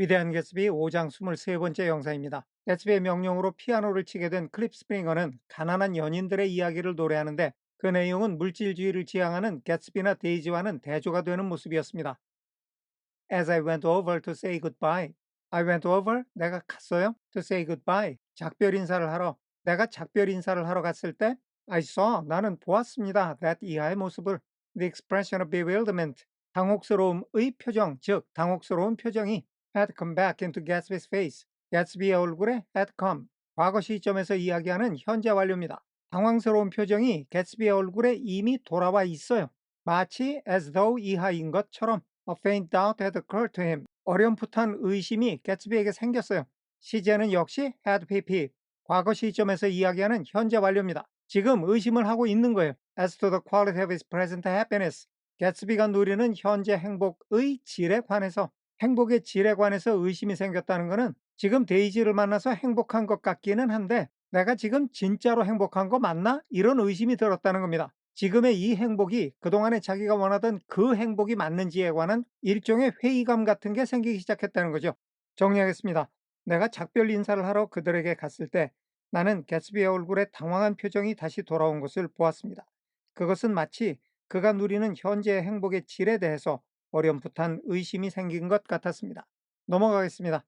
위대한 개츠비 5장 23번째 영상입니다. 개츠비의 명령으로 피아노를 치게 된 클립 스프링어는 가난한 연인들의 이야기를 노래하는데 그 내용은 물질주의를 지향하는 개츠비나 데이지와는 대조가 되는 모습이었습니다. As I went over to say goodbye. I went over, 내가 갔어요. To say goodbye, 작별 인사를 하러. 내가 작별 인사를 하러 갔을 때 I saw, 나는 보았습니다. That 이하의 모습을. The expression of bewilderment, 당혹스러움의 표정, 즉 당혹스러운 표정이 had come back into Gatsby's face. Gatsby의 얼굴에 had come. 과거 시점에서 이야기하는 현재 완료입니다. 당황스러운 표정이 개츠비의 얼굴에 이미 돌아와 있어요. 마치 as though 이하인 것처럼 a faint doubt had occurred to him. 어렴풋한 의심이 개츠비에게 생겼어요. 시제는 역시 had pp. 과거 시점에서 이야기하는 현재 완료입니다. 지금 의심을 하고 있는 거예요. As to the quality of his present happiness. 개츠비가 누리는 현재 행복의 질에 관해서 행복의 질에 관해서 의심이 생겼다는 것은 지금 데이지를 만나서 행복한 것 같기는 한데 내가 지금 진짜로 행복한 거 맞나? 이런 의심이 들었다는 겁니다. 지금의 이 행복이 그동안에 자기가 원하던 그 행복이 맞는지에 관한 일종의 회의감 같은 게 생기기 시작했다는 거죠. 정리하겠습니다. 내가 작별 인사를 하러 그들에게 갔을 때 나는 개츠비의 얼굴에 당황한 표정이 다시 돌아온 것을 보았습니다. 그것은 마치 그가 누리는 현재의 행복의 질에 대해서 어렴풋한 의심이 생긴 것 같았습니다. 넘어가겠습니다.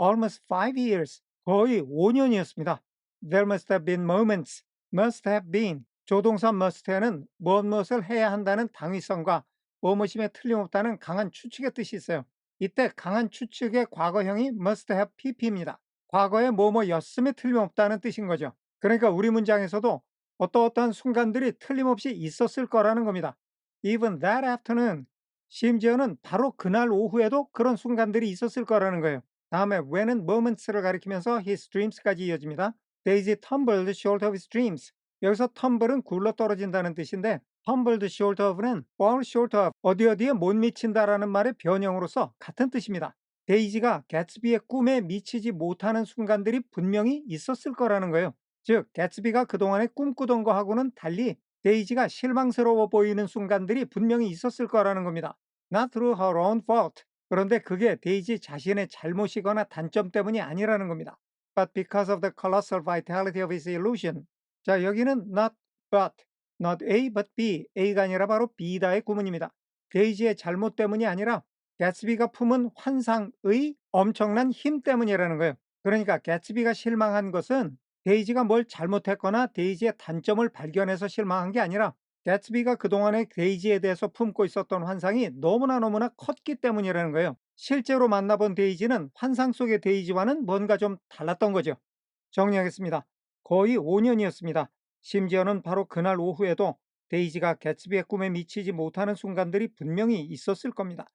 Almost five years, 거의 5년이었습니다. There must have been moments, must have been. 조동사 must는 무엇무엇을 해야 한다는 당위성과 무엇임에 틀림없다는 강한 추측의 뜻이 있어요. 이때 강한 추측의 과거형이 must have pp입니다. 과거에 뭐뭐였음에 틀림없다는 뜻인 거죠. 그러니까 우리 문장에서도 어떠어떠한 순간들이 틀림없이 있었을 거라는 겁니다. Even that afternoon, 심지어는 바로 그날 오후에도 그런 순간들이 있었을 거라는 거예요. 다음에 when은 moments를 가리키면서 his dreams까지 이어집니다. Daisy tumbled short of his dreams. 여기서 tumble은 굴러 떨어진다는 뜻인데 tumbled short of는 fall short of 어디 어디에 못 미친다라는 말의 변형으로서 같은 뜻입니다. 데이지가 개츠비의 꿈에 미치지 못하는 순간들이 분명히 있었을 거라는 거예요. 즉, 개츠비가 그동안에 꿈꾸던 거하고는 달리 데이지가 실망스러워 보이는 순간들이 분명히 있었을 거라는 겁니다. Not through her own fault. 그런데 그게 데이지 자신의 잘못이거나 단점 때문이 아니라는 겁니다. But because of the colossal vitality of his illusion. 자, 여기는 not but, not A but B. A가 아니라 바로 B다의 구문입니다. 데이지의 잘못 때문이 아니라 개츠비가 품은 환상의 엄청난 힘 때문이라는 거예요. 그러니까 개츠비가 실망한 것은 데이지가 뭘 잘못했거나 데이지의 단점을 발견해서 실망한 게 아니라 개츠비가 그동안에 데이지에 대해서 품고 있었던 환상이 너무나 너무나 컸기 때문이라는 거예요. 실제로 만나본 데이지는 환상 속의 데이지와는 뭔가 좀 달랐던 거죠. 정리하겠습니다. 거의 5년이었습니다. 심지어는 바로 그날 오후에도 데이지가 개츠비의 꿈에 미치지 못하는 순간들이 분명히 있었을 겁니다.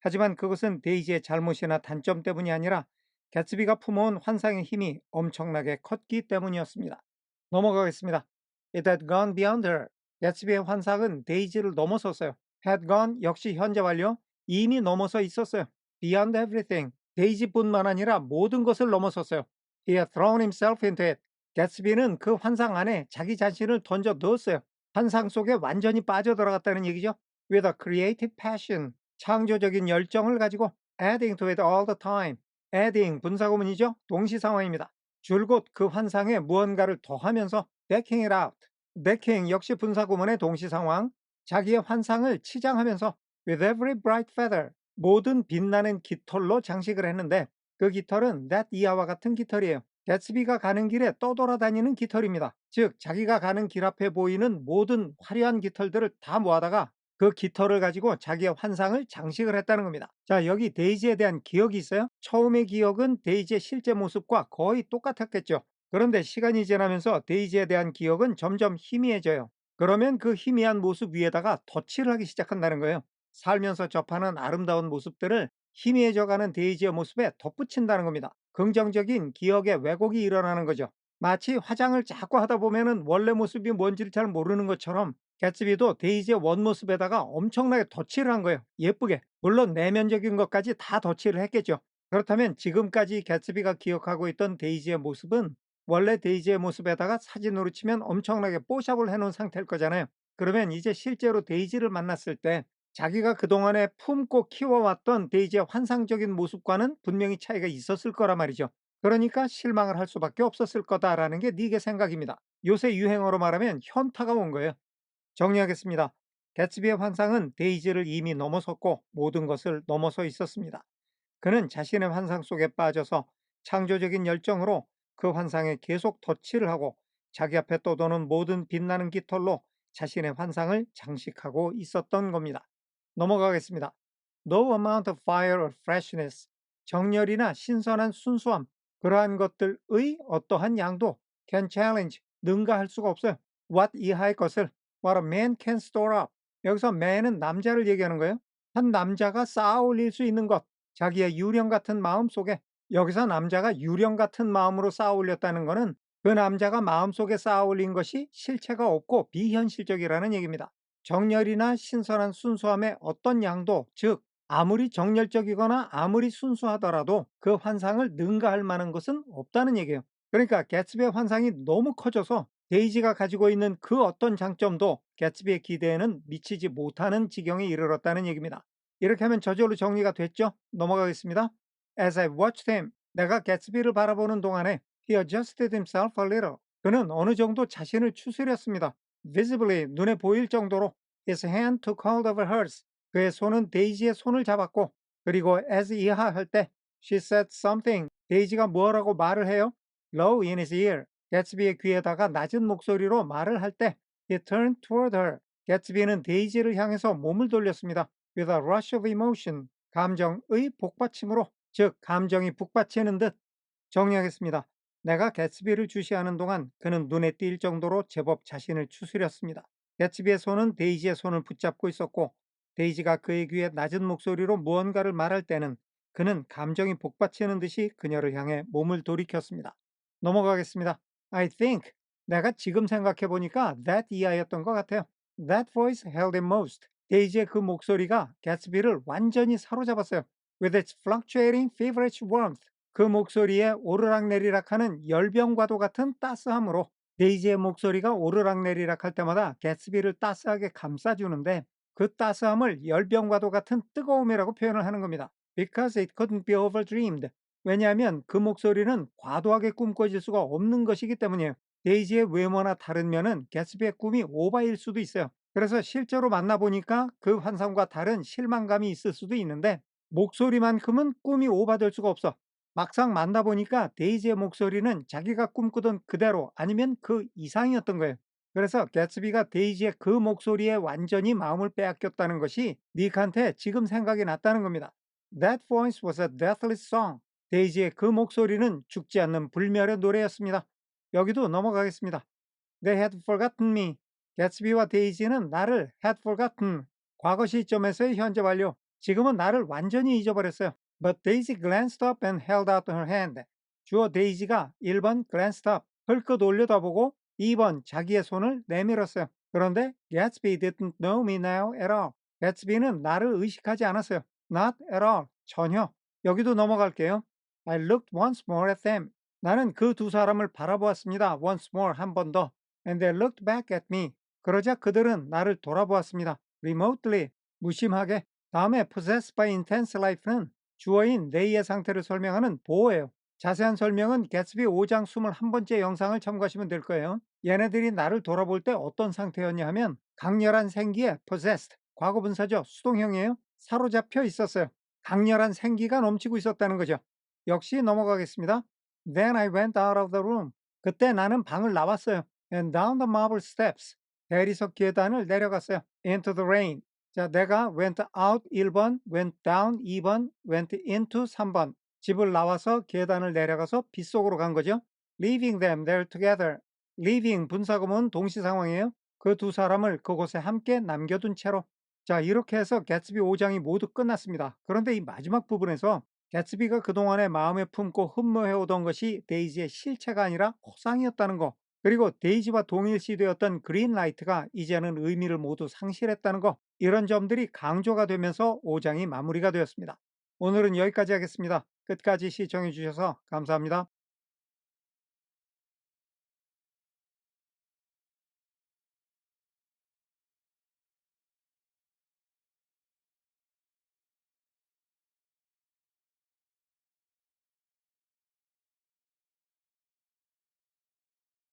하지만 그것은 데이지의 잘못이나 단점 때문이 아니라 개츠비가 품어온 환상의 힘이 엄청나게 컸기 때문이었습니다. 넘어가겠습니다. It had gone beyond her. 개츠비의 환상은 데이지를 넘어섰어요. had gone 역시 현재 완료 이미 넘어서 있었어요. beyond everything. 데이지뿐만 아니라 모든 것을 넘어섰어요. He had thrown himself into it. 개츠비는 그 환상 안에 자기 자신을 던져 넣었어요. 환상 속에 완전히 빠져들어갔다는 얘기죠. With a creative passion. 창조적인 열정을 가지고 adding to it all the time. Adding 분사구문이죠. 동시 상황입니다. 줄곧 그 환상에 무언가를 더하면서 decking it out. decking 역시 분사구문의 동시 상황. 자기의 환상을 치장하면서 with every bright feather. 모든 빛나는 깃털로 장식을 했는데 그 깃털은 that 이하와 같은 깃털이에요. 개츠비가 가는 길에 떠돌아다니는 깃털입니다. 즉 자기가 가는 길 앞에 보이는 모든 화려한 깃털들을 다 모아다가 그 깃털을 가지고 자기의 환상을 장식을 했다는 겁니다. 자, 여기 데이지에 대한 기억이 있어요? 처음의 기억은 데이지의 실제 모습과 거의 똑같았겠죠. 그런데 시간이 지나면서 데이지에 대한 기억은 점점 희미해져요. 그러면 그 희미한 모습 위에다가 덧칠을 하기 시작한다는 거예요. 살면서 접하는 아름다운 모습들을 희미해져가는 데이지의 모습에 덧붙인다는 겁니다. 긍정적인 기억의 왜곡이 일어나는 거죠. 마치 화장을 자꾸 하다 보면은 원래 모습이 뭔지를 잘 모르는 것처럼 개츠비도 데이지의 원모습에다가 엄청나게 덧칠을 한 거예요. 예쁘게. 물론 내면적인 것까지 다 덧칠을 했겠죠. 그렇다면 지금까지 개츠비가 기억하고 있던 데이지의 모습은 원래 데이지의 모습에다가 사진으로 치면 엄청나게 뽀샵을 해놓은 상태일 거잖아요. 그러면 이제 실제로 데이지를 만났을 때 자기가 그동안에 품고 키워왔던 데이지의 환상적인 모습과는 분명히 차이가 있었을 거란 말이죠. 그러니까 실망을 할 수밖에 없었을 거다라는 게 니게 생각입니다. 요새 유행어로 말하면 현타가 온 거예요. 정리하겠습니다. 개츠비의 환상은 데이지를 이미 넘어섰고 모든 것을 넘어서 있었습니다. 그는 자신의 환상 속에 빠져서 창조적인 열정으로 그 환상에 계속 덧칠을 하고 자기 앞에 떠도는 모든 빛나는 깃털로 자신의 환상을 장식하고 있었던 겁니다. 넘어가겠습니다. No amount of fire or freshness, 정열이나 신선한 순수함, 그러한 것들의 어떠한 양도 can challenge, 능가할 수가 없어요. what 이하의 것을 what a man can store up. 여기서 man은 남자를 얘기하는 거예요. 한 남자가 쌓아 올릴 수 있는 것, 자기의 유령 같은 마음 속에 여기서 남자가 유령 같은 마음으로 쌓아 올렸다는 것은 그 남자가 마음속에 쌓아 올린 것이 실체가 없고 비현실적이라는 얘기입니다. 정열이나 신선한 순수함의 어떤 양도, 즉 아무리 정열적이거나 아무리 순수하더라도 그 환상을 능가할 만한 것은 없다는 얘기예요. 그러니까 개츠비의 환상이 너무 커져서 데이지가 가지고 있는 그 어떤 장점도 개츠비의 기대에는 미치지 못하는 지경에 이르렀다는 얘기입니다. 이렇게 하면 저절로 정리가 됐죠? 넘어가겠습니다. As I watched him, 내가 개츠비를 바라보는 동안에 he adjusted himself a little. 그는 어느 정도 자신을 추스렸습니다. visibly 눈에 보일 정도로 his hand took hold of hers. 그의 손은 데이지의 손을 잡았고 그리고 as 이하 할 때 she said something. 데이지가 뭐라고 말을 해요? low in his ear. 개츠비의 귀에다가 낮은 목소리로 말을 할 때 he turned toward her. 개츠비는 데이지를 향해서 몸을 돌렸습니다. with a rush of emotion. 감정의 복받침으로 즉 감정이 북받치는 듯 정리하겠습니다. 내가 개츠비를 주시하는 동안 그는 눈에 띌 정도로 제법 자신을 추스렸습니다. 개츠비의 손은 데이지의 손을 붙잡고 있었고 데이지가 그의 귀에 낮은 목소리로 무언가를 말할 때는 그는 감정이 복받치는 듯이 그녀를 향해 몸을 돌이켰습니다. 넘어가겠습니다. I think 내가 지금 생각해 보니까 that 이하였던 것 같아요. That voice held him most. 데이지의 그 목소리가 개츠비를 완전히 사로잡았어요. With its fluctuating feverish warmth. 그 목소리에 오르락내리락하는 열병과도 같은 따스함으로 데이지의 목소리가 오르락내리락 할 때마다 개츠비를 따스하게 감싸주는데 그 따스함을 열병과도 같은 뜨거움이라고 표현을 하는 겁니다. Because it couldn't be overdreamed. 왜냐하면 그 목소리는 과도하게 꿈꿔질 수가 없는 것이기 때문이에요. 데이지의 외모나 다른 면은 개츠비의 꿈이 오바일 수도 있어요. 그래서 실제로 만나보니까 그 환상과 다른 실망감이 있을 수도 있는데 목소리만큼은 꿈이 오바될 수가 없어. 막상 만나보니까 데이지의 목소리는 자기가 꿈꾸던 그대로 아니면 그 이상이었던 거예요. 그래서 개츠비가 데이지의 그 목소리에 완전히 마음을 빼앗겼다는 것이 닉한테 지금 생각이 났다는 겁니다. That voice was a deathless song. 데이지의 그 목소리는 죽지 않는 불멸의 노래였습니다. 여기도 넘어가겠습니다. They had forgotten me. 개츠비와 데이지는 나를 had forgotten. 과거 시점에서의 현재 완료. 지금은 나를 완전히 잊어버렸어요. But Daisy glanced up and held out her hand. 주어 데이지가 1번 glanced up, 흘끗 올려다보고 2번 자기의 손을 내밀었어요. 그런데 Gatsby didn't know me now at all. Gatsby는 나를 의식하지 않았어요. Not at all. 전혀. 여기도 넘어갈게요. I looked once more at them. 나는 그 두 사람을 바라보았습니다. Once more 한 번 더. And they looked back at me. 그러자 그들은 나를 돌아보았습니다. Remotely. 무심하게. 다음에 possessed by intense life는 주어인 네이의 상태를 설명하는 보호예요. 자세한 설명은 개츠비 5장 21번째 영상을 참고하시면 될 거예요. 얘네들이 나를 돌아볼 때 어떤 상태였냐 하면 강렬한 생기에 possessed, 과거분사죠. 수동형이에요. 사로잡혀 있었어요. 강렬한 생기가 넘치고 있었다는 거죠. 역시 넘어가겠습니다. Then I went out of the room. 그때 나는 방을 나왔어요. And down the marble steps. 대리석 계단을 내려갔어요. Into the rain. 자, 내가 went out 1번, went down 2번, went into 3번. 집을 나와서 계단을 내려가서 빗속으로 간 거죠. leaving them there together. leaving 분사구문 동시 상황이에요. 그 두 사람을 그곳에 함께 남겨둔 채로. 자, 이렇게 해서 개츠비 5장이 모두 끝났습니다. 그런데 이 마지막 부분에서 개츠비가 그동안에 마음에 품고 흠모해오던 것이 데이지의 실체가 아니라 허상이었다는 거. 그리고 데이지와 동일시되었던 그린라이트가 이제는 의미를 모두 상실했다는 거. 이런 점들이 강조가 되면서 5장이 마무리가 되었습니다. 오늘은 여기까지 하겠습니다. 끝까지 시청해 주셔서 감사합니다.